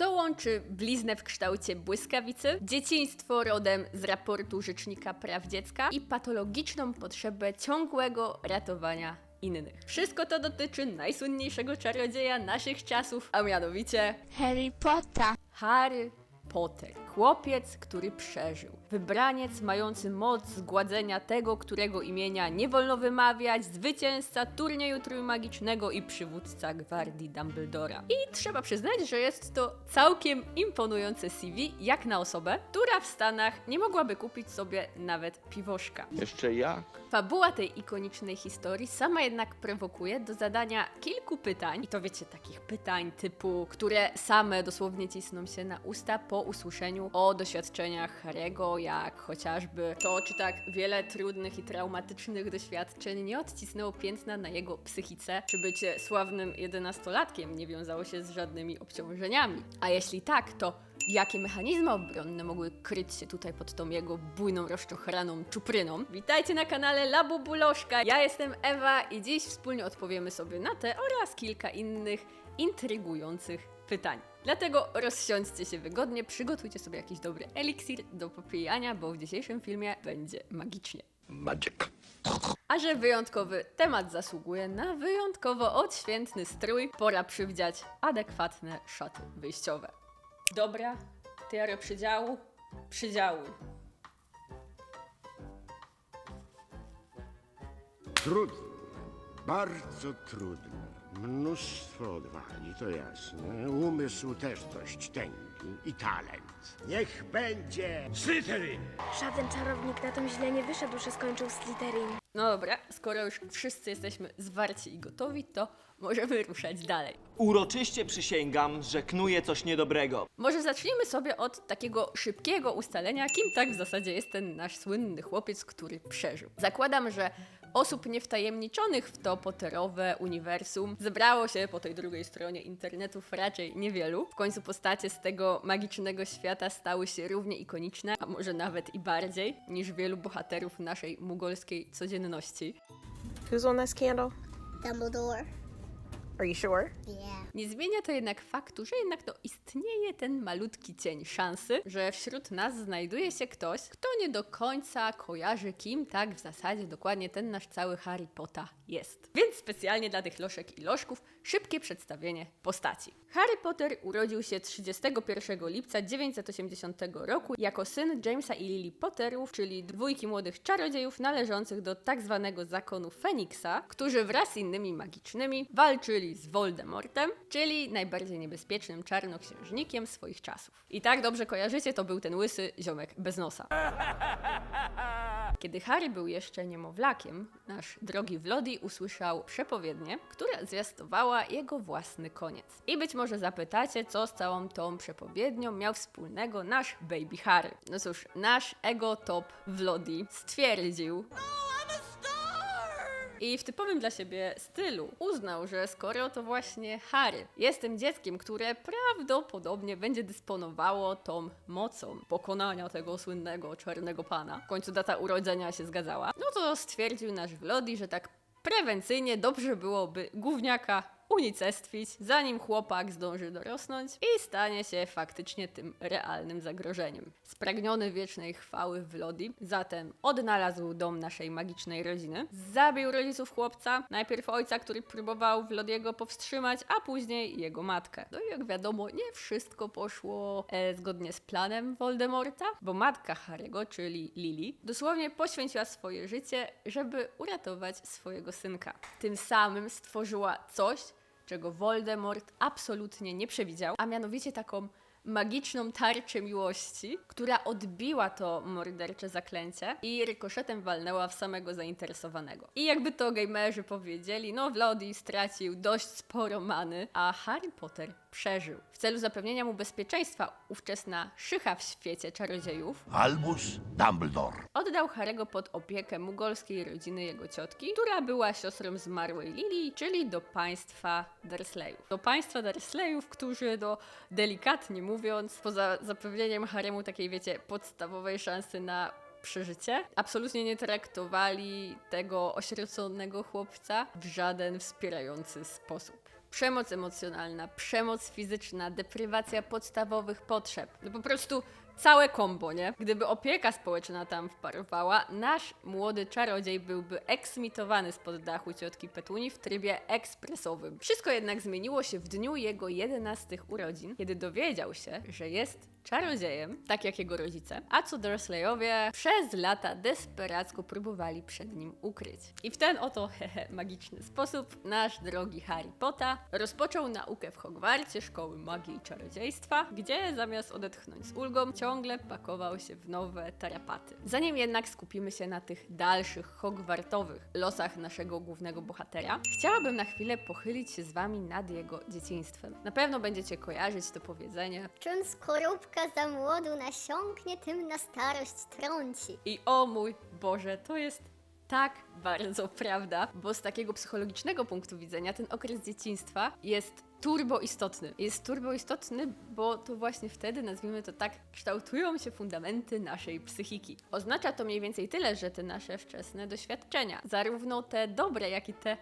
Co łączy bliznę w kształcie błyskawicy, dzieciństwo rodem z raportu Rzecznika Praw Dziecka i patologiczną potrzebę ciągłego ratowania innych? Wszystko to dotyczy najsłynniejszego czarodzieja naszych czasów, a mianowicie Harry Potter. Harry Potter. Chłopiec, który przeżył. Wybraniec mający moc zgładzenia tego, którego imienia nie wolno wymawiać, zwycięzca turnieju trójmagicznego i przywódca gwardii Dumbledora. I trzeba przyznać, że jest to całkiem imponujące CV, jak na osobę, która w Stanach nie mogłaby kupić sobie nawet piwoszka. Jeszcze jak? Fabuła tej ikonicznej historii sama jednak prowokuje do zadania kilku pytań. I to wiecie, takich pytań typu, które same dosłownie cisną się na usta po usłyszeniu o doświadczeniach Harry'ego, jak chociażby to, czy tak wiele trudnych i traumatycznych doświadczeń nie odcisnęło piętna na jego psychice, czy bycie sławnym jedenastolatkiem nie wiązało się z żadnymi obciążeniami. A jeśli tak, to Jakie mechanizmy obronne mogły kryć się tutaj pod tą jego bujną, rozczochraną czupryną? Witajcie na kanale Labu Buloszka. Ja jestem Ewa i dziś wspólnie odpowiemy sobie na te oraz kilka innych intrygujących pytań. Dlatego rozsiądźcie się wygodnie, przygotujcie sobie jakiś dobry eliksir do popijania, bo w dzisiejszym filmie będzie magicznie. Magic. A że wyjątkowy temat zasługuje na wyjątkowo odświętny strój, pora przywdziać adekwatne szaty wyjściowe. Dobra, tiara przydziału, przydziałuj. Trudny, bardzo trudny. Mnóstwo odwagi, to jasne. Umysł też dość tęgi i talent. Niech będzie Slytherin! Żaden czarownik na tym źle nie wyszedł, że skończył Slytherin. No dobra, skoro już wszyscy jesteśmy zwarci i gotowi, to możemy ruszać dalej. Uroczyście przysięgam, że knuję coś niedobrego. Może zacznijmy sobie od takiego szybkiego ustalenia, kim tak w zasadzie jest ten nasz słynny chłopiec, który przeżył. Zakładam, że osób niewtajemniczonych w to potterowe uniwersum zebrało się po tej drugiej stronie internetów raczej niewielu. W końcu postacie z tego magicznego świata stały się równie ikoniczne, a może nawet i bardziej, niż wielu bohaterów naszej mugolskiej codzienności. Who's on this candle? Dumbledore. Are you sure? Yeah. Nie zmienia to jednak faktu, że jednak to istnieje ten malutki cień szansy, że wśród nas znajduje się ktoś, kto nie do końca kojarzy, kim tak w zasadzie dokładnie ten nasz cały Harry Potter jest. Więc specjalnie dla tych loszek i lożków szybkie przedstawienie postaci. Harry Potter urodził się 31 lipca 980 roku jako syn Jamesa i Lily Potterów, czyli dwójki młodych czarodziejów należących do tak zwanego zakonu Feniksa, którzy wraz z innymi magicznymi walczyli z Voldemortem, czyli najbardziej niebezpiecznym czarnoksiężnikiem swoich czasów. I tak dobrze kojarzycie, to był ten łysy ziomek bez nosa. Kiedy Harry był jeszcze niemowlakiem, nasz drogi Wlodi usłyszał przepowiednię, która zwiastowała jego własny koniec. I być może zapytacie, co z całą tą przepowiednią miał wspólnego nasz baby Harry. No cóż, nasz ego top Wlodi stwierdził, i w typowym dla siebie stylu uznał, że skoro to właśnie Harry jest tym dzieckiem, które prawdopodobnie będzie dysponowało tą mocą pokonania tego słynnego czarnego pana, w końcu data urodzenia się zgadzała, no to stwierdził nasz Wlodi, że tak prewencyjnie dobrze byłoby gówniaka unicestwić, zanim chłopak zdąży dorosnąć i stanie się faktycznie tym realnym zagrożeniem. Spragniony wiecznej chwały Wlodi, zatem odnalazł dom naszej magicznej rodziny, zabił rodziców chłopca, najpierw ojca, który próbował Wlodiego powstrzymać, a później jego matkę. No i jak wiadomo, nie wszystko poszło e, zgodnie z planem Voldemorta, bo matka Harry'ego, czyli Lily, dosłownie poświęciła swoje życie, żeby uratować swojego synka. Tym samym stworzyła coś, czego Voldemort absolutnie nie przewidział, a mianowicie taką magiczną tarczę miłości, która odbiła to mordercze zaklęcie i rykoszetem walnęła w samego zainteresowanego. I jakby to gamerzy powiedzieli, no Vlody stracił dość sporo many, a Harry Potter przeżył. W celu zapewnienia mu bezpieczeństwa ówczesna szycha w świecie czarodziejów Albus Dumbledore. Oddał Harego pod opiekę mugolskiej rodziny jego ciotki, która była siostrą zmarłej Lily, czyli do państwa Dursleyów. Do państwa Dursleyów, którzy do delikatnie mówiąc, poza zapewnieniem Haremu takiej, wiecie, podstawowej szansy na przeżycie, absolutnie nie traktowali tego osieroconego chłopca w żaden wspierający sposób. Przemoc emocjonalna, przemoc fizyczna, deprywacja podstawowych potrzeb. No po prostu całe kombo, nie? Gdyby opieka społeczna tam wparowała, nasz młody czarodziej byłby eksmitowany spod dachu ciotki Petuni w trybie ekspresowym. Wszystko jednak zmieniło się w dniu jego 11 urodzin, kiedy dowiedział się, że jest czarodziejem, tak jak jego rodzice, a co Dursleyowie przez lata desperacko próbowali przed nim ukryć. I w ten oto hehe magiczny sposób nasz drogi Harry Potter rozpoczął naukę w Hogwarcie Szkoły Magii i Czarodziejstwa, gdzie zamiast odetchnąć z ulgą, ciągle pakował się w nowe tarapaty. Zanim jednak skupimy się na tych dalszych hogwartowych losach naszego głównego bohatera, chciałabym na chwilę pochylić się z wami nad jego dzieciństwem. Na pewno będziecie kojarzyć to powiedzenie, Czym skorupka za młodu nasiąknie, tym na starość trąci. I o mój Boże, to jest tak bardzo prawda, bo z takiego psychologicznego punktu widzenia ten okres dzieciństwa jest turbo istotny. Jest turbo istotny, bo to właśnie wtedy, nazwijmy to tak, kształtują się fundamenty naszej psychiki. Oznacza to mniej więcej tyle, że te nasze wczesne doświadczenia, zarówno te dobre, jak i te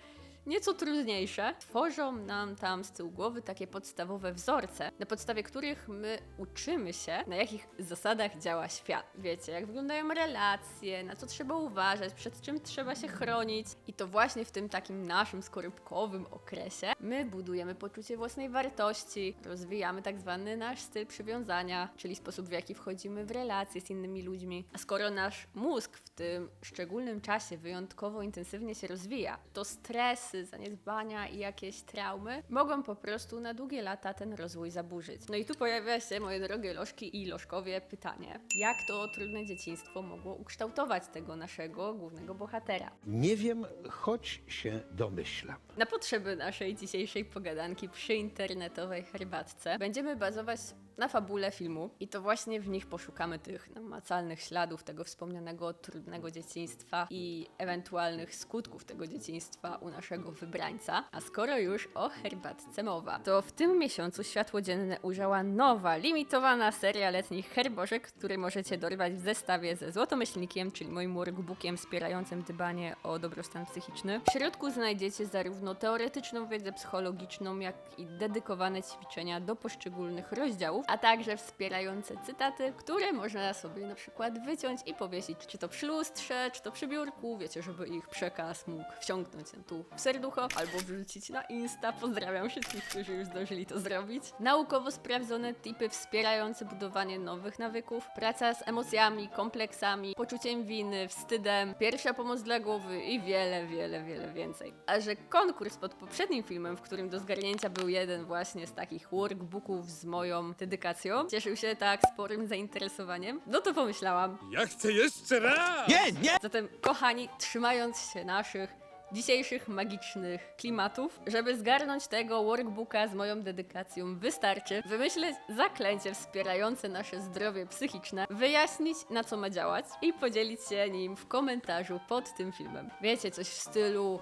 nieco trudniejsze, tworzą nam tam z tyłu głowy takie podstawowe wzorce, na podstawie których my uczymy się, na jakich zasadach działa świat. Wiecie, jak wyglądają relacje, na co trzeba uważać, przed czym trzeba się chronić. I to właśnie w tym takim naszym skorupkowym okresie my budujemy poczucie własnej wartości, rozwijamy tak zwany nasz styl przywiązania, czyli sposób w jaki wchodzimy w relacje z innymi ludźmi. A skoro nasz mózg w tym szczególnym czasie wyjątkowo intensywnie się rozwija, to stresy, zaniedbania i jakieś traumy mogą po prostu na długie lata ten rozwój zaburzyć. No i tu pojawia się, moje drogie lożki i lożkowie, pytanie, jak to trudne dzieciństwo mogło ukształtować tego naszego głównego bohatera? Nie wiem, choć się domyślam. Na potrzeby naszej dzisiejszej pogadanki przy internetowej herbatce będziemy bazować na fabule filmu i to właśnie w nich poszukamy tych namacalnych śladów tego wspomnianego trudnego dzieciństwa i ewentualnych skutków tego dzieciństwa u naszego wybrańca. A skoro już o herbatce mowa, to w tym miesiącu światło dzienne ujrzała nowa, limitowana seria letnich herbożek, który możecie dorwać w zestawie ze Złotomyślnikiem, czyli moim workbookiem wspierającym dbanie o dobrostan psychiczny. W środku znajdziecie zarówno teoretyczną wiedzę psychologiczną, jak i dedykowane ćwiczenia do poszczególnych rozdziałów, a także wspierające cytaty, które można sobie na przykład wyciąć i powiesić, czy to przy lustrze, czy to przy biurku, wiecie, żeby ich przekaz mógł wciągnąć tu w serducho, albo wrzucić na Insta. Pozdrawiam wszystkich, którzy już zdążyli to zrobić. Naukowo sprawdzone tipy wspierające budowanie nowych nawyków, praca z emocjami, kompleksami, poczuciem winy, wstydem, pierwsza pomoc dla głowy i wiele, wiele, wiele więcej. A że konkurs pod poprzednim filmem, w którym do zgarnięcia był jeden właśnie z takich workbooków z moją dedykacją, cieszył się tak sporym zainteresowaniem, no to pomyślałam, Ja chcę jeszcze raz! Nie, nie! Zatem, kochani, trzymając się naszych dzisiejszych magicznych klimatów, żeby zgarnąć tego workbooka z moją dedykacją, wystarczy wymyśleć zaklęcie wspierające nasze zdrowie psychiczne, wyjaśnić na co ma działać i podzielić się nim w komentarzu pod tym filmem. Wiecie, coś w stylu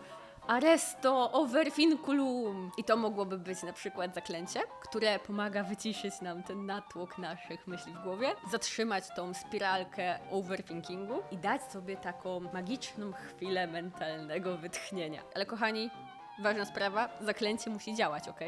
Aresto overfinculum. I to mogłoby być na przykład zaklęcie, które pomaga wyciszyć nam ten natłok naszych myśli w głowie, zatrzymać tą spiralkę overthinkingu i dać sobie taką magiczną chwilę mentalnego wytchnienia. Ale kochani, Ważna sprawa, zaklęcie musi działać, ok?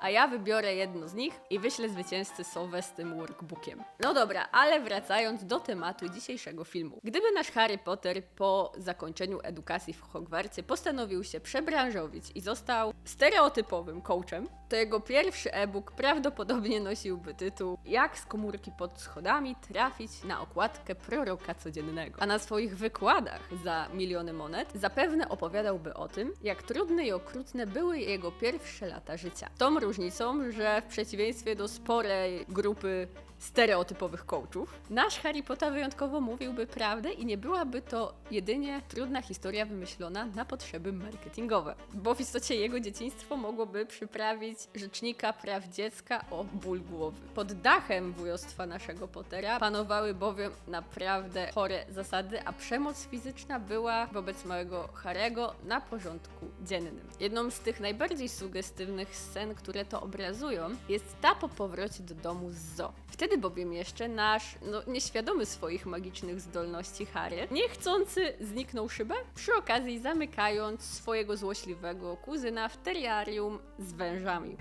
A ja wybiorę jedno z nich i wyślę zwycięzcy Sowę z tym workbookiem. No dobra, ale wracając do tematu dzisiejszego filmu. Gdyby nasz Harry Potter po zakończeniu edukacji w Hogwarcie postanowił się przebranżowić i został stereotypowym coachem, to jego pierwszy e-book prawdopodobnie nosiłby tytuł Jak z komórki pod schodami trafić na okładkę proroka codziennego. A na swoich wykładach za miliony monet zapewne opowiadałby o tym, jak trudne i okrutne były jego pierwsze lata życia. Tą różnicą, że w przeciwieństwie do sporej grupy stereotypowych coachów, nasz Harry Potter wyjątkowo mówiłby prawdę i nie byłaby to jedynie trudna historia wymyślona na potrzeby marketingowe. Bo w istocie jego dzieciństwo mogłoby przyprawić rzecznika praw dziecka o ból głowy. Pod dachem wujostwa naszego Pottera panowały bowiem naprawdę chore zasady, a przemoc fizyczna była wobec małego Harego na porządku dziennym. Jedną z tych najbardziej sugestywnych scen, które to obrazują, jest ta po powrocie do domu z zoo. Wtedy Wtedy bowiem jeszcze nasz, no nieświadomy swoich magicznych zdolności Harry, niechcący zniknął szybę, przy okazji zamykając swojego złośliwego kuzyna w teriarium z wężami.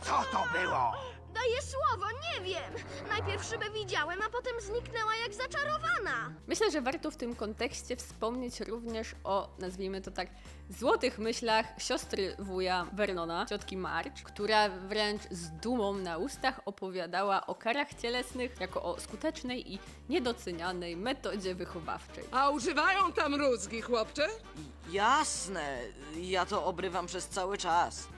Co to było? Daję słowo, nie wiem. Najpierw szybę widziałem, a potem zniknęła jak zaczarowana. Myślę, że warto w tym kontekście wspomnieć również o, nazwijmy to tak, złotych myślach siostry wuja Vernona, ciotki March, która wręcz z dumą na ustach opowiadała o karach cielesnych jako o skutecznej i niedocenianej metodzie wychowawczej. A używają tam rózgi, chłopcze? Jasne, ja to obrywam przez cały czas.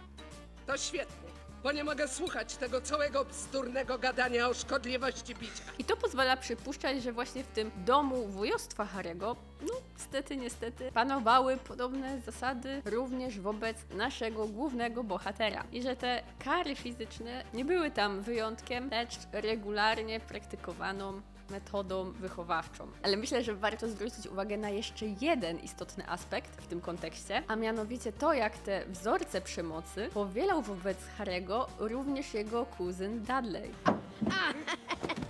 To świetnie, bo nie mogę słuchać tego całego bzdurnego gadania o szkodliwości bicia. I to pozwala przypuszczać, że właśnie w tym domu wujostwa Harego, no niestety, niestety, panowały podobne zasady również wobec naszego głównego bohatera. I że te kary fizyczne nie były tam wyjątkiem, lecz regularnie praktykowaną metodą wychowawczą. Ale myślę, że warto zwrócić uwagę na jeszcze jeden istotny aspekt w tym kontekście, a mianowicie to, jak te wzorce przemocy powielał wobec Harego również jego kuzyn Dudley.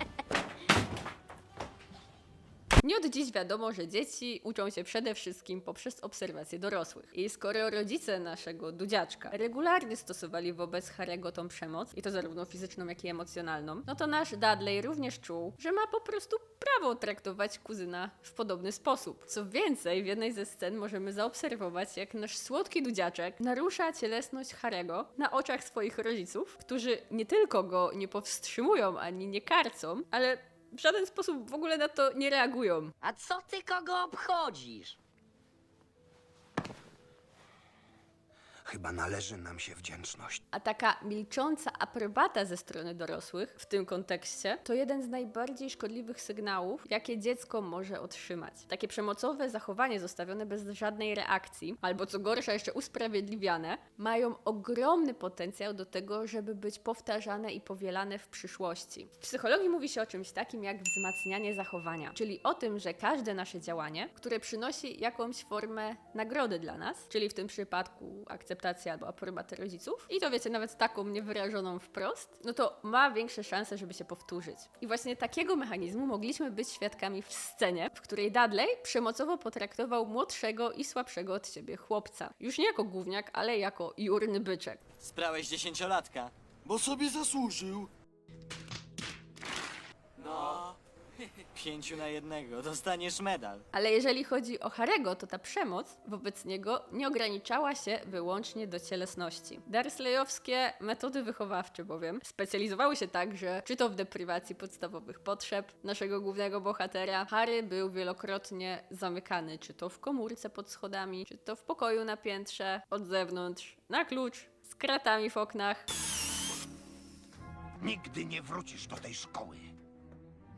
Nie od dziś wiadomo, że dzieci uczą się przede wszystkim poprzez obserwacje dorosłych. I skoro rodzice naszego dudziaczka regularnie stosowali wobec Harego tą przemoc, i to zarówno fizyczną, jak i emocjonalną, no to nasz Dudley również czuł, że ma po prostu prawo traktować kuzyna w podobny sposób. Co więcej, w jednej ze scen możemy zaobserwować, jak nasz słodki dudziaczek narusza cielesność Harego na oczach swoich rodziców, którzy nie tylko go nie powstrzymują ani nie karcą, ale w żaden sposób w ogóle na to nie reagują. A co ty kogo obchodzisz? Chyba należy nam się wdzięczność. A taka milcząca aprobata ze strony dorosłych w tym kontekście to jeden z najbardziej szkodliwych sygnałów, jakie dziecko może otrzymać. Takie przemocowe zachowanie zostawione bez żadnej reakcji, albo co gorsza, jeszcze usprawiedliwiane, mają ogromny potencjał do tego, żeby być powtarzane i powielane w przyszłości. W psychologii mówi się o czymś takim jak wzmacnianie zachowania, czyli o tym, że każde nasze działanie, które przynosi jakąś formę nagrody dla nas, czyli w tym przypadku akceptacja albo aprobatę rodziców, i to wiecie, nawet taką niewyrażoną wprost, no to ma większe szanse, żeby się powtórzyć. I właśnie takiego mechanizmu mogliśmy być świadkami w scenie, w której Dudley przemocowo potraktował młodszego i słabszego od siebie chłopca. Już nie jako gówniak, ale jako jurny byczek. Sprałeś dziesięciolatka. Bo sobie zasłużył. Pięciu na jednego, dostaniesz medal. Ale jeżeli chodzi o Harego, to ta przemoc wobec niego nie ograniczała się wyłącznie do cielesności. Dursleyowskie metody wychowawcze bowiem specjalizowały się także, czy to w deprywacji podstawowych potrzeb naszego głównego bohatera. Harry był wielokrotnie zamykany, czy to w komórce pod schodami, czy to w pokoju na piętrze, od zewnątrz, na klucz, z kratami w oknach. Nigdy nie wrócisz do tej szkoły.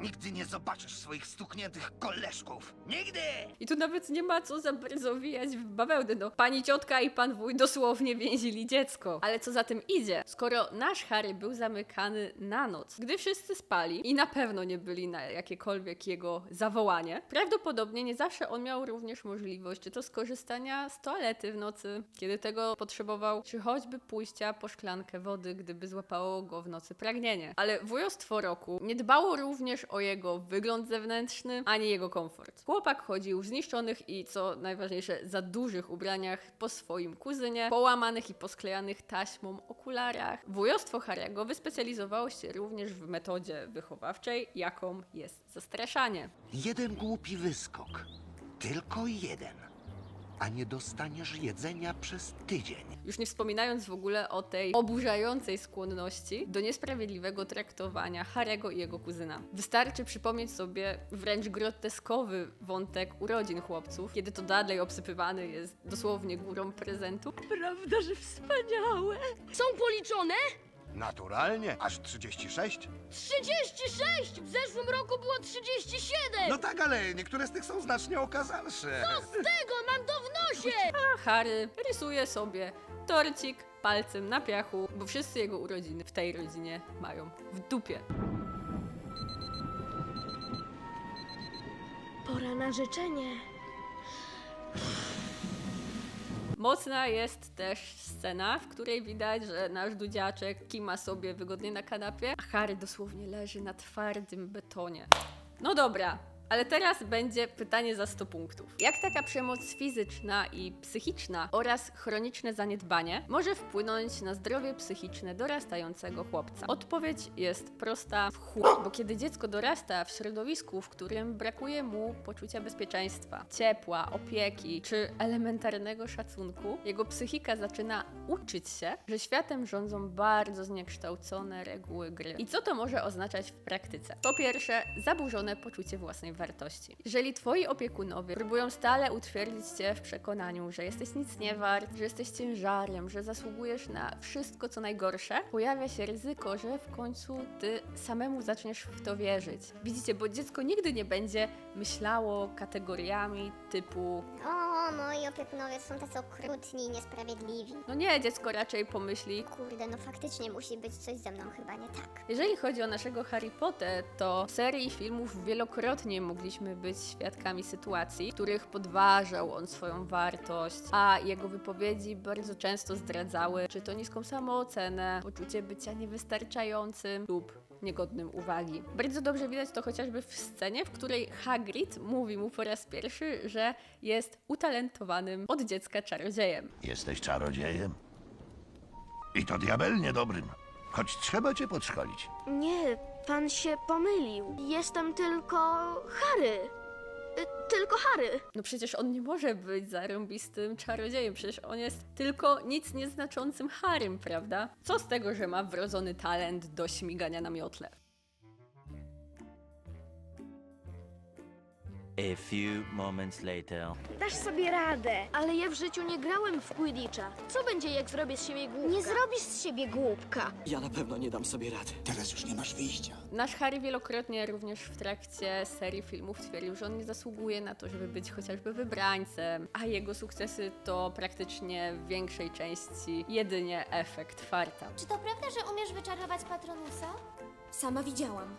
Nigdy nie zobaczysz swoich stukniętych koleżków. Nigdy! I tu nawet nie ma co za bardzo wijać w bawełnę. No, pani ciotka i pan wuj dosłownie więzili dziecko. Ale co za tym idzie? Skoro nasz Harry był zamykany na noc, gdy wszyscy spali i na pewno nie byli na jakiekolwiek jego zawołanie, prawdopodobnie nie zawsze on miał również możliwość czy to skorzystania z toalety w nocy, kiedy tego potrzebował, czy choćby pójścia po szklankę wody, gdyby złapało go w nocy pragnienie. Ale wujostwo roku nie dbało również o jego wygląd zewnętrzny, ani jego komfort. Chłopak chodził w zniszczonych i, co najważniejsze, za dużych ubraniach po swoim kuzynie, połamanych i posklejanych taśmą okularach. Wujostwo Harego wyspecjalizowało się również w metodzie wychowawczej, jaką jest zastraszanie. Jeden głupi wyskok. Tylko jeden. A nie dostaniesz jedzenia przez tydzień. Już nie wspominając w ogóle o tej oburzającej skłonności do niesprawiedliwego traktowania Harego i jego kuzyna. Wystarczy przypomnieć sobie wręcz groteskowy wątek urodzin chłopców, kiedy to Dudley obsypywany jest dosłownie górą prezentu. Prawda, że wspaniałe? Są policzone? Naturalnie. Aż 36? 36! W zeszłym roku było 37! No tak, ale niektóre z tych są znacznie okazalsze. Tego mam to w nosie! A Harry rysuje sobie torcik palcem na piachu, bo wszyscy jego urodziny w tej rodzinie mają w dupie. Pora na życzenie. Mocna jest też scena, w której widać, że nasz dudziaczek kima sobie wygodnie na kanapie, a Harry dosłownie leży na twardym betonie. No dobra, ale teraz będzie pytanie za 100 punktów. Jak taka przemoc fizyczna i psychiczna oraz chroniczne zaniedbanie może wpłynąć na zdrowie psychiczne dorastającego chłopca? Odpowiedź jest prosta w chuj, bo kiedy dziecko dorasta w środowisku, w którym brakuje mu poczucia bezpieczeństwa, ciepła, opieki czy elementarnego szacunku, jego psychika zaczyna uczyć się, że światem rządzą bardzo zniekształcone reguły gry. I co to może oznaczać w praktyce? Po pierwsze, zaburzone poczucie własnej wartości. Jeżeli twoi opiekunowie próbują stale utwierdzić cię w przekonaniu, że jesteś nic nie wart, że jesteś ciężarem, że zasługujesz na wszystko co najgorsze, pojawia się ryzyko, że w końcu ty samemu zaczniesz w to wierzyć. Widzicie, bo dziecko nigdy nie będzie myślało kategoriami typu O, moi opiekunowie są tacy okrutni i niesprawiedliwi. no nie, dziecko raczej pomyśli Kurde, no faktycznie musi być coś ze mną chyba nie tak. Jeżeli chodzi o naszego Harry Potter, to w serii filmów wielokrotnie mogliśmy być świadkami sytuacji, w których podważał on swoją wartość, a jego wypowiedzi bardzo często zdradzały czy to niską samoocenę, poczucie bycia niewystarczającym lub niegodnym uwagi. Bardzo dobrze widać to chociażby w scenie, w której Hagrid mówi mu po raz pierwszy, że jest utalentowanym od dziecka czarodziejem. Jesteś czarodziejem? I to diabelnie dobrym. Choć trzeba cię podszkolić. Nie, pan się pomylił. Jestem tylko Harry. Y, Tylko Harry. No przecież on nie może być zarąbistym czarodziejem, przecież on jest tylko nic nieznaczącym Harrym, prawda? Co z tego, że ma wrodzony talent do śmigania na miotle? A few moments later. Dasz sobie radę. Ale ja w życiu nie grałem w Quidditcha. Co będzie, jak zrobię z siebie głupka? Nie zrobisz z siebie głupka. Ja na pewno nie dam sobie rady. Teraz już nie masz wyjścia. Nasz Harry wielokrotnie również w trakcie serii filmów twierdził, że on nie zasługuje na to, żeby być chociażby wybrańcem, a jego sukcesy to praktycznie w większej części jedynie efekt farta. Czy to prawda, że umiesz wyczarować patronusa? Sama widziałam.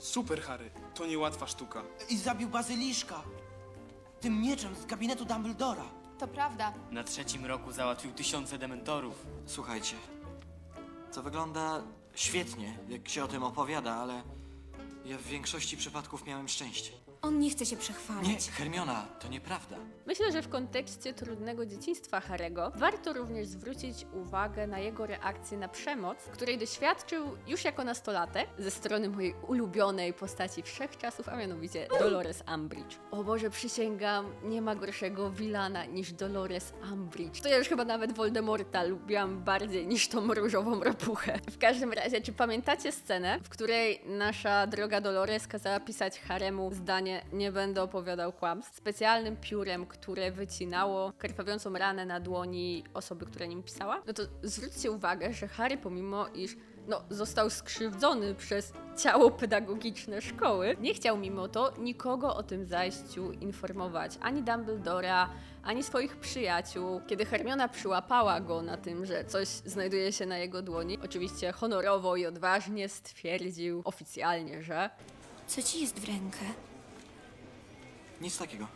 Super, Harry. To niełatwa sztuka. I zabił bazyliszka. Tym mieczem z gabinetu Dumbledora. To prawda. Na trzecim roku załatwił tysiące dementorów. Słuchajcie, to wygląda świetnie, jak się o tym opowiada, ale ja w większości przypadków miałem szczęście. On nie chce się Nie. Hermiona, to nieprawda. Myślę, że w kontekście trudnego dzieciństwa Harego warto również zwrócić uwagę na jego reakcję na przemoc, której doświadczył już jako nastolatek ze strony mojej ulubionej postaci wszechczasów, a mianowicie Dolores Umbridge. O Boże, przysięgam, nie ma gorszego wilana niż Dolores Umbridge. To ja już chyba nawet Voldemorta lubiłam bardziej niż tą różową ropuchę. W każdym razie, czy pamiętacie scenę, w której nasza droga Dolores kazała pisać Haremu zdanie nie będę opowiadał kłamstw specjalnym piórem, które wycinało krwawiącą ranę na dłoni osoby, która nim pisała? No to zwróćcie uwagę, że Harry pomimo iż no, został skrzywdzony przez ciało pedagogiczne szkoły, nie chciał mimo to nikogo o tym zajściu informować. Ani Dumbledora, ani swoich przyjaciół. Kiedy Hermiona przyłapała go na tym, że coś znajduje się na jego dłoni, oczywiście honorowo i odważnie stwierdził oficjalnie, że Co ci jest w rękę? Nic takiego.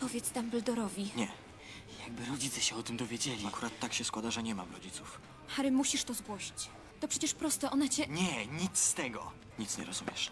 Powiedz Dumbledorowi. Nie. Jakby rodzice się o tym dowiedzieli. Akurat tak się składa, że nie mam rodziców. Harry, musisz to zgłosić. To przecież proste, ona cię... Nie, nic z tego. Nic nie rozumiesz.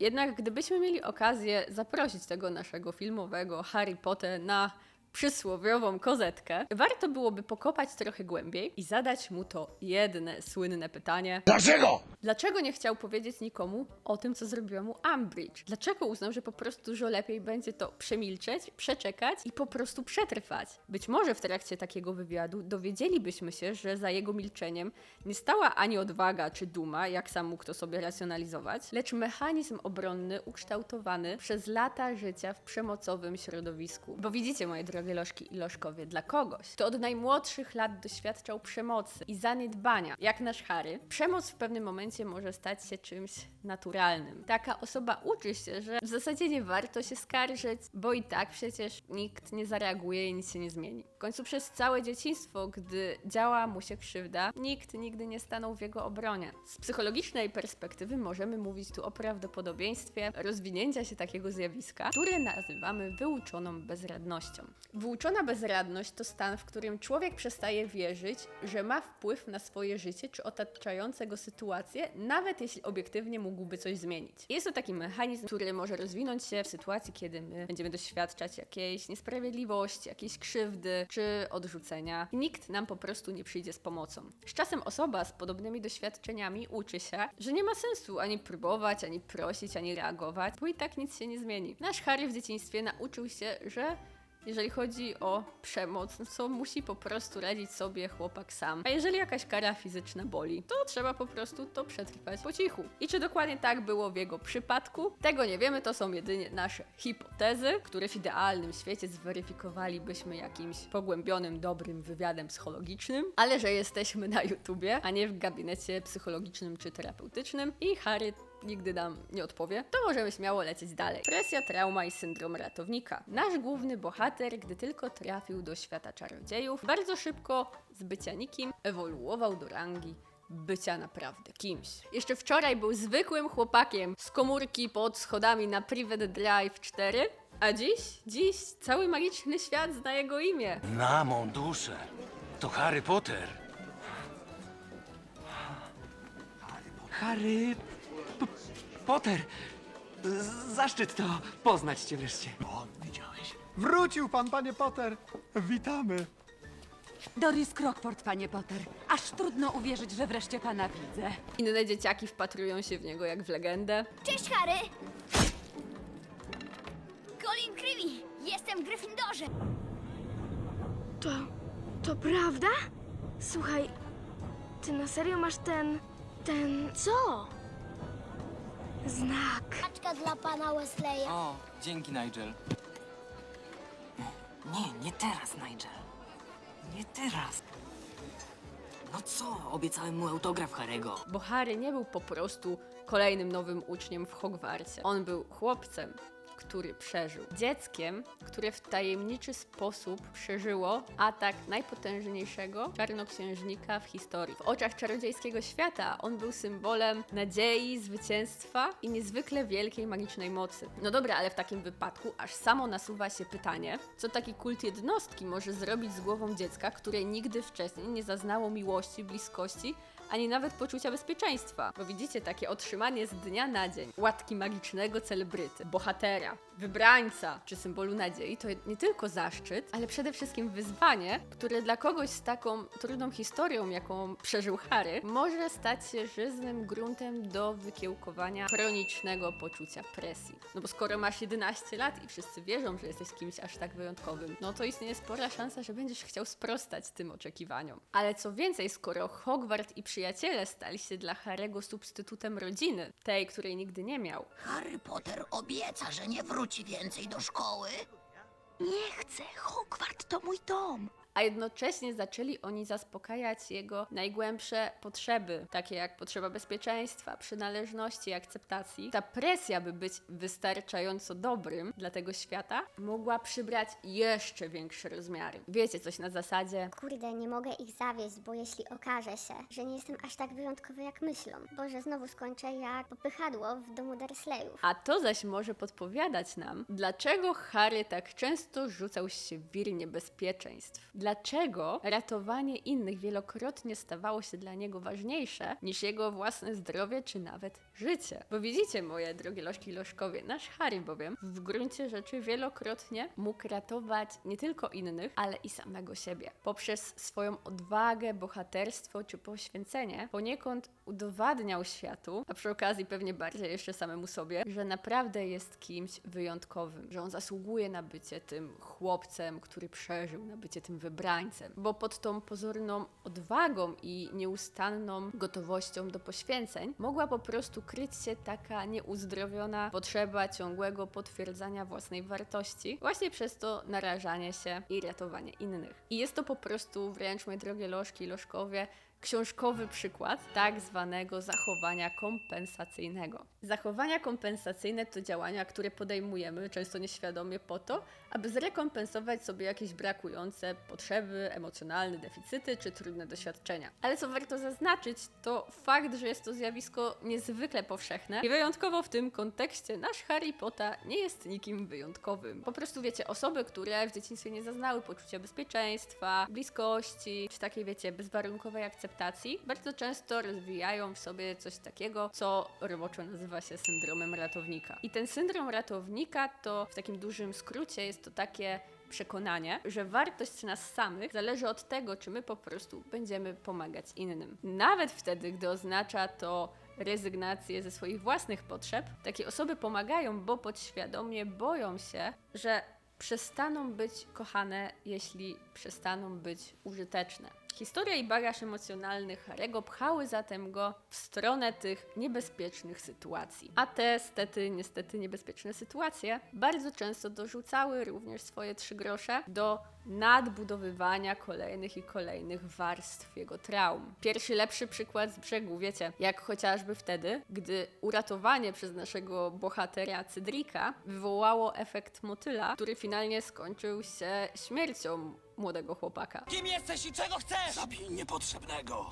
Jednak gdybyśmy mieli okazję zaprosić tego naszego filmowego Harry Potter na przysłowiową kozetkę, warto byłoby pokopać trochę głębiej i zadać mu to jedne słynne pytanie. Dlaczego? Dlaczego nie chciał powiedzieć nikomu o tym, co zrobiła mu Umbridge? Dlaczego uznał, że po prostu dużo lepiej będzie to przemilczeć, przeczekać i po prostu przetrwać? Być może w trakcie takiego wywiadu dowiedzielibyśmy się, że za jego milczeniem nie stała ani odwaga czy duma, jak sam mógł to sobie racjonalizować, lecz mechanizm obronny ukształtowany przez lata życia w przemocowym środowisku. Bo widzicie, moje drogie lożki i lożkowie, dla kogoś, kto od najmłodszych lat doświadczał przemocy i zaniedbania, jak nasz Harry, przemoc w pewnym momencie może stać się czymś naturalnym. Taka osoba uczy się, że w zasadzie nie warto się skarżyć, bo i tak przecież nikt nie zareaguje i nic się nie zmieni. W końcu przez całe dzieciństwo, gdy działa mu się krzywda, nikt nigdy nie stanął w jego obronie. Z psychologicznej perspektywy możemy mówić tu o prawdopodobieństwie rozwinięcia się takiego zjawiska, które nazywamy wyuczoną bezradnością. Wyuczona bezradność to stan, w którym człowiek przestaje wierzyć, że ma wpływ na swoje życie czy otaczające go sytuacje, nawet jeśli obiektywnie mógłby coś zmienić. Jest to taki mechanizm, który może rozwinąć się w sytuacji, kiedy my będziemy doświadczać jakiejś niesprawiedliwości, jakiejś krzywdy czy odrzucenia. Nikt nam po prostu nie przyjdzie z pomocą. Z czasem osoba z podobnymi doświadczeniami uczy się, że nie ma sensu ani próbować, ani prosić, ani reagować, bo i tak nic się nie zmieni. Nasz Harry w dzieciństwie nauczył się, że jeżeli chodzi o przemoc, no to musi po prostu radzić sobie chłopak sam. A jeżeli jakaś kara fizyczna boli, to trzeba po prostu to przetrwać po cichu. I czy dokładnie tak było w jego przypadku? Tego nie wiemy, to są jedynie nasze hipotezy, które w idealnym świecie zweryfikowalibyśmy jakimś pogłębionym, dobrym wywiadem psychologicznym, ale że jesteśmy na YouTubie, a nie w gabinecie psychologicznym czy terapeutycznym i Harry nigdy nam nie odpowie, to możemy śmiało lecieć dalej. Presja, trauma i syndrom ratownika. Nasz główny bohater, gdy tylko trafił do świata czarodziejów, bardzo szybko z bycia nikim ewoluował do rangi bycia naprawdę kimś. Jeszcze wczoraj był zwykłym chłopakiem z komórki pod schodami na Private Drive 4, a dziś, dziś cały magiczny świat zna jego imię. Na mą duszę. To Harry Potter. Harry... P- Potter! Z- Zaszczyt to poznać cię wreszcie. O, widziałeś. Wrócił pan, panie Potter. Witamy. Doris Crockport, panie Potter. Aż trudno uwierzyć, że wreszcie pana widzę. Inne dzieciaki wpatrują się w niego jak w legendę. Cześć, Harry! Colin Creevy! Jestem w Gryffindorze! To. to prawda? Słuchaj, ty na serio masz ten. ten. co? Znak. Paczka dla pana Wesleya. O, dzięki, Nigel. Nie, nie teraz, Nigel. Nie teraz. No co? Obiecałem mu autograf Harego. Bo Harry nie był po prostu kolejnym nowym uczniem w Hogwarcie. On był chłopcem, który przeżył. Dzieckiem, które w tajemniczy sposób przeżyło atak najpotężniejszego czarnoksiężnika w historii. W oczach czarodziejskiego świata on był symbolem nadziei, zwycięstwa i niezwykle wielkiej magicznej mocy. No dobra, ale w takim wypadku aż samo nasuwa się pytanie, co taki kult jednostki może zrobić z głową dziecka, które nigdy wcześniej nie zaznało miłości, bliskości ani nawet poczucia bezpieczeństwa. Bo widzicie, takie otrzymanie z dnia na dzień łatki magicznego celebryty, bohatera, wybrańca czy symbolu nadziei to nie tylko zaszczyt, ale przede wszystkim wyzwanie, które dla kogoś z taką trudną historią, jaką przeżył Harry, może stać się żyznym gruntem do wykiełkowania chronicznego poczucia presji. No bo skoro masz 11 lat i wszyscy wierzą, że jesteś kimś aż tak wyjątkowym, no to istnieje spora szansa, że będziesz chciał sprostać tym oczekiwaniom. Ale co więcej, skoro Hogwart i przyjaciele stali się dla Harego substytutem rodziny, tej, której nigdy nie miał, Harry Potter obieca, że nie wróci więcej do szkoły. Nie chcę. Hogwart to mój dom. A jednocześnie zaczęli oni zaspokajać jego najgłębsze potrzeby, takie jak potrzeba bezpieczeństwa, przynależności, akceptacji. Ta presja, by być wystarczająco dobrym dla tego świata, mogła przybrać jeszcze większe rozmiary. Wiecie, coś na zasadzie Kurde, nie mogę ich zawieść, bo jeśli okaże się, że nie jestem aż tak wyjątkowy jak myślą, Boże, znowu skończę jak popychadło w domu Dursleyów. A to zaś może podpowiadać nam, dlaczego Harry tak często rzucał się w wir niebezpieczeństw. Dlaczego ratowanie innych wielokrotnie stawało się dla niego ważniejsze niż jego własne zdrowie czy nawet życie. Bo widzicie, moje drogie lożki lożkowie, nasz Harry bowiem w gruncie rzeczy wielokrotnie mógł ratować nie tylko innych, ale i samego siebie. Poprzez swoją odwagę, bohaterstwo czy poświęcenie poniekąd udowadniał światu, a przy okazji pewnie bardziej jeszcze samemu sobie, że naprawdę jest kimś wyjątkowym, że on zasługuje na bycie tym chłopcem, który przeżył, na bycie tym wybrańcem. Bo pod tą pozorną odwagą i nieustanną gotowością do poświęceń mogła po prostu kryć się taka nieuzdrowiona potrzeba ciągłego potwierdzania własnej wartości, właśnie przez to narażanie się i ratowanie innych. I jest to po prostu wręcz, moje drogie lożki i lożkowie, książkowy przykład tak zwanego zachowania kompensacyjnego. Zachowania kompensacyjne to działania, które podejmujemy często nieświadomie po to, aby zrekompensować sobie jakieś brakujące potrzeby, emocjonalne deficyty czy trudne doświadczenia. Ale co warto zaznaczyć, to fakt, że jest to zjawisko niezwykle powszechne i wyjątkowo w tym kontekście nasz Harry Potter nie jest nikim wyjątkowym. Po prostu wiecie, osoby, które w dzieciństwie nie zaznały poczucia bezpieczeństwa, bliskości, czy takiej wiecie, bezwarunkowej akceptacji, bardzo często rozwijają w sobie coś takiego, co roboczo nazywa się syndromem ratownika. I ten syndrom ratownika to w takim dużym skrócie jest to takie przekonanie, że wartość nas samych zależy od tego, czy my po prostu będziemy pomagać innym. Nawet wtedy, gdy oznacza to rezygnację ze swoich własnych potrzeb, takie osoby pomagają, bo podświadomie boją się, że przestaną być kochane, jeśli przestaną być użyteczne. Historia i bagaż emocjonalny Harego pchały zatem go w stronę tych niebezpiecznych sytuacji. A te stety, niestety niebezpieczne sytuacje bardzo często dorzucały również swoje trzy grosze do nadbudowywania kolejnych i kolejnych warstw jego traum. Pierwszy lepszy przykład z brzegu, wiecie, jak chociażby wtedy, gdy uratowanie przez naszego bohatera Cydrika wywołało efekt motyla, który finalnie skończył się śmiercią młodego chłopaka. Kim jesteś i czego chcesz? Zabij niepotrzebnego.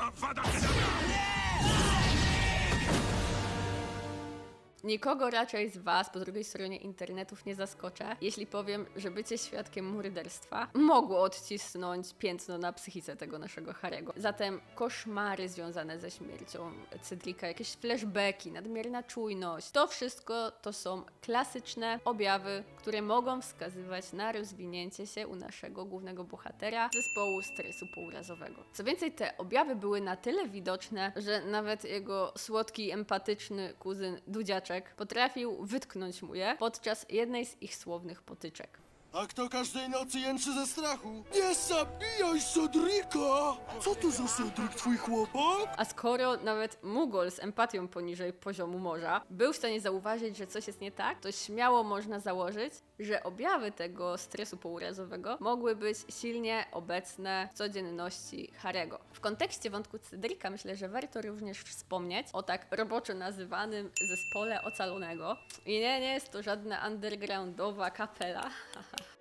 Nikogo raczej z Was po drugiej stronie internetów nie zaskoczę, jeśli powiem, że bycie świadkiem morderstwa mogło odcisnąć piętno na psychice tego naszego Harego. Zatem koszmary związane ze śmiercią Cydrika, jakieś flashbacki, nadmierna czujność, to wszystko to są klasyczne objawy, które mogą wskazywać na rozwinięcie się u naszego głównego bohatera zespołu stresu pourazowego. Co więcej, te objawy były na tyle widoczne, że nawet jego słodki, empatyczny kuzyn Dudziaczek potrafił wytknąć mu je podczas jednej z ich słownych potyczek. A kto każdej nocy jęczy ze strachu? Nie zabijaj Cedrika! Co to za Cedric, twój chłopak? A skoro nawet Mugol z empatią poniżej poziomu morza był w stanie zauważyć, że coś jest nie tak, to śmiało można założyć, że objawy tego stresu pourazowego mogły być silnie obecne w codzienności Harego. W kontekście wątku Cedrika myślę, że warto również wspomnieć o tak roboczo nazywanym zespole ocalonego. I nie, nie jest to żadna undergroundowa kapela.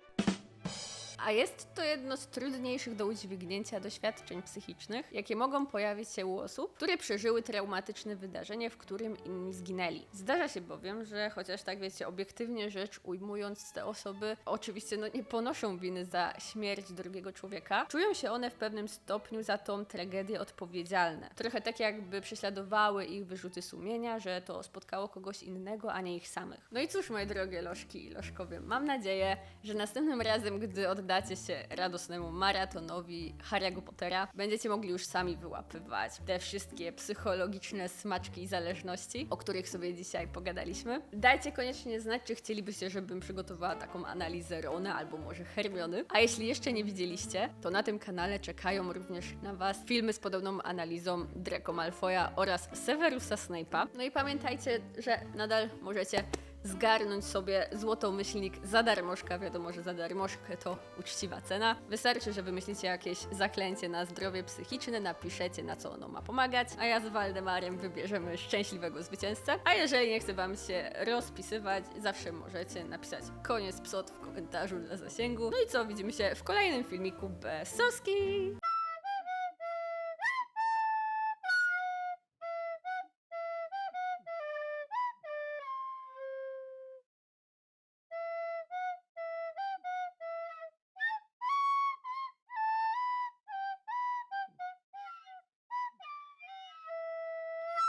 A jest to jedno z trudniejszych do udźwignięcia doświadczeń psychicznych, jakie mogą pojawić się u osób, które przeżyły traumatyczne wydarzenie, w którym inni zginęli. Zdarza się bowiem, że chociaż tak wiecie, obiektywnie rzecz ujmując, te osoby oczywiście no, nie ponoszą winy za śmierć drugiego człowieka, czują się one w pewnym stopniu za tą tragedię odpowiedzialne. Trochę tak jakby prześladowały ich wyrzuty sumienia, że to spotkało kogoś innego, a nie ich samych. No i cóż, moje drogie lożki i lożkowie, mam nadzieję, że następnym razem, gdy oddacie się radosnemu maratonowi Harry'ego Pottera, będziecie mogli już sami wyłapywać te wszystkie psychologiczne smaczki i zależności, o których sobie dzisiaj pogadaliśmy. Dajcie koniecznie znać, czy chcielibyście, żebym przygotowała taką analizę Rona albo może Hermiony. A jeśli jeszcze nie widzieliście, to na tym kanale czekają również na Was filmy z podobną analizą Draco Malfoya oraz Severusa Snape'a. No i pamiętajcie, że nadal możecie zgarnąć sobie złotą myślnik za darmożka. Wiadomo, że za darmożkę to uczciwa cena. Wystarczy, że wymyślicie jakieś zaklęcie na zdrowie psychiczne, napiszecie na co ono ma pomagać, a ja z Waldemarem wybierzemy szczęśliwego zwycięzcę. A jeżeli nie chce Wam się rozpisywać, zawsze możecie napisać koniec psot w komentarzu dla zasięgu. No i co, widzimy się w kolejnym filmiku bez soski!